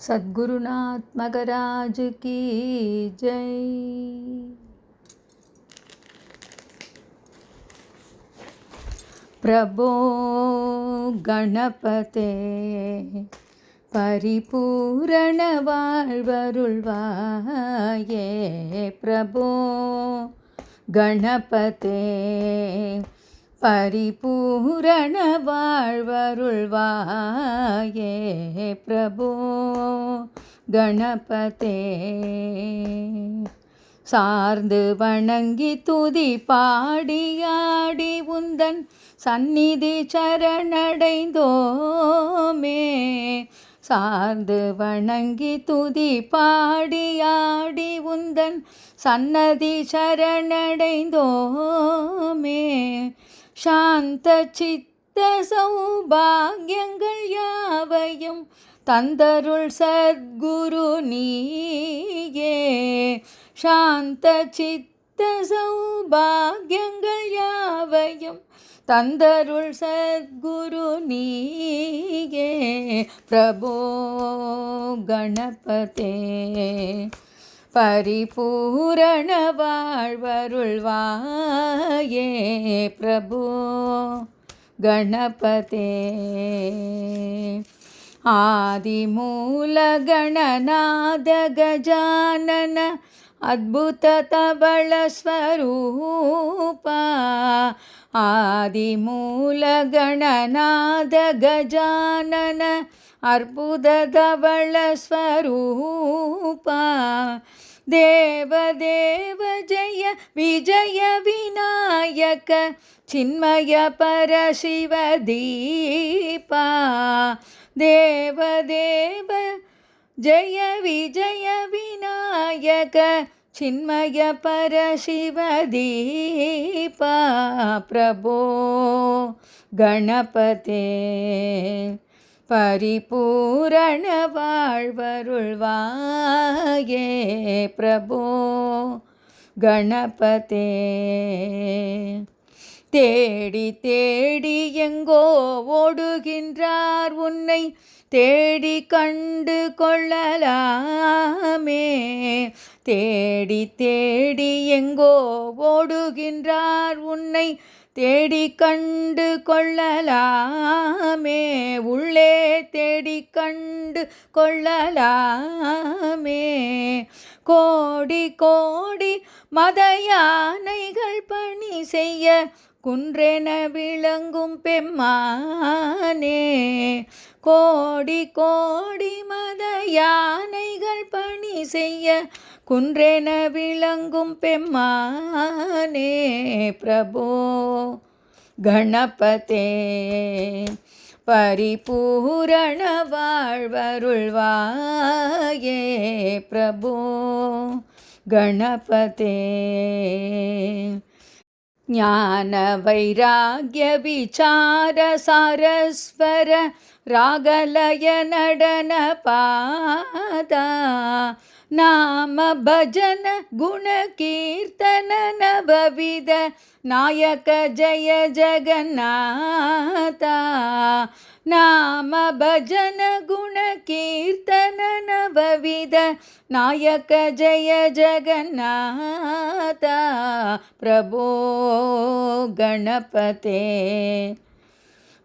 सद्गुरुनात्मकराजकी जय। प्रभो गणपते परिपूरणवाल् प्रभो गणपते பரிபூரண வாழ்வருள்வாயே பிரபு கணபதே. சார்ந்து வணங்கி துதி பாடியாடி உந்தன் சந்நிதி சரணடைந்தோமே. சார்ந்து வணங்கி துதி பாடியாடி உந்தன் சன்னதி சரணடைந்தோமே. சாந்த சித்த சௌபாகியங்கள் யாவையும் தந்தருள் சத்குரு நீயே. சாந்த சித்த சௌபாகியங்கள் யாவையும் தந்தருள் சத்குரு நீயே. பிரபோ கணபதே. பரிபூரண வாழ்வருள்வாயே பிரபு கணபதே ஆதிமூல கணநாத கஜானன ಅದ್ಭುತ ತಬಳ ಸ್ವರೂಪ ಆದಿಮೂಲ ಗಣನಾದ ಗಜಾನನ ಅರ್ಬುದ ಧವಳ ಸ್ವರೂಪ देवदेव जय विजय विनायक चिन्मय परशिव परशिवीपा देवदेव जय विजय विनायक चिन्मय परशिव दीपा। प्रभो गणपते। பரிபூரண வாழ்வருள்வாயே பிரபோ. கணபதே தேடி தேடி எங்கோ ஓடுகின்றார் உன்னை தேடி கண்டு கொள்ளலாமே. தேடி தேடி எங்கோ ஓடுகின்றார் உன்னை தேடி கண்டு கொள்ளலாமே. உள்ளே தேடி கண்டு கொள்ளலாமே. கோடி கோடி மத யானைகள் பணி செய்ய குன்றென விளங்கும் பெம்மானே. கோடி கோடி மத யானைகள் பணி செய்ய குன்றென விளங்கும் பெம்மானே பிரபோ. கணபதே பரிபூரண வாழ்வருள்வாயே பிரபோ. கணபதே ஞான வைராகிய விசார சாரஸ்வர ராகலய நடன பாதா. नाम भजन गुणकीर्तन नवविद नायक जय जगन्नाथा। नाम भजन गुणकीर्तन नवविद नायक जय जगन्नात प्रभो गणपते।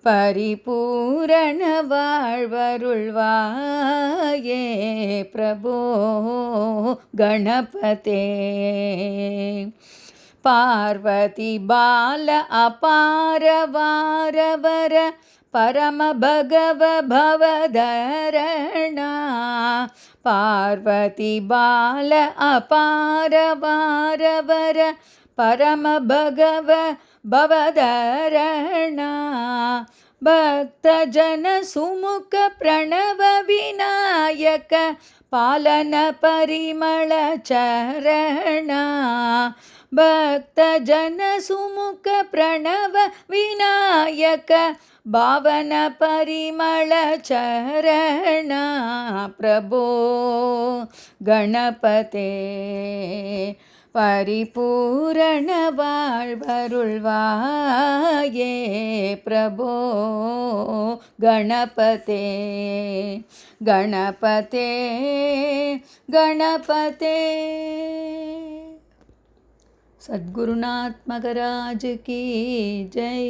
பரிபூரண வாழ்வருள்வாயே பிரபோ கணபதே. பார்வதி பால அபார வாரவர பரம பகவ பவதரணா. பார்வதி பால அபார வாரவர பரம பகவ भवदरणा भक्तजनसुमुखप्रणवविनायक पालनपरिमलचरणा। भक्तजनसुमुखप्रणवविनायक भावनपरिमलचरणा। प्रभो गणपते। பரிபூரண வாழ்வருள்வாயே பிரபோ கணபதே கணபதே கணபதே सद्गुरुनाथ मगराज की जय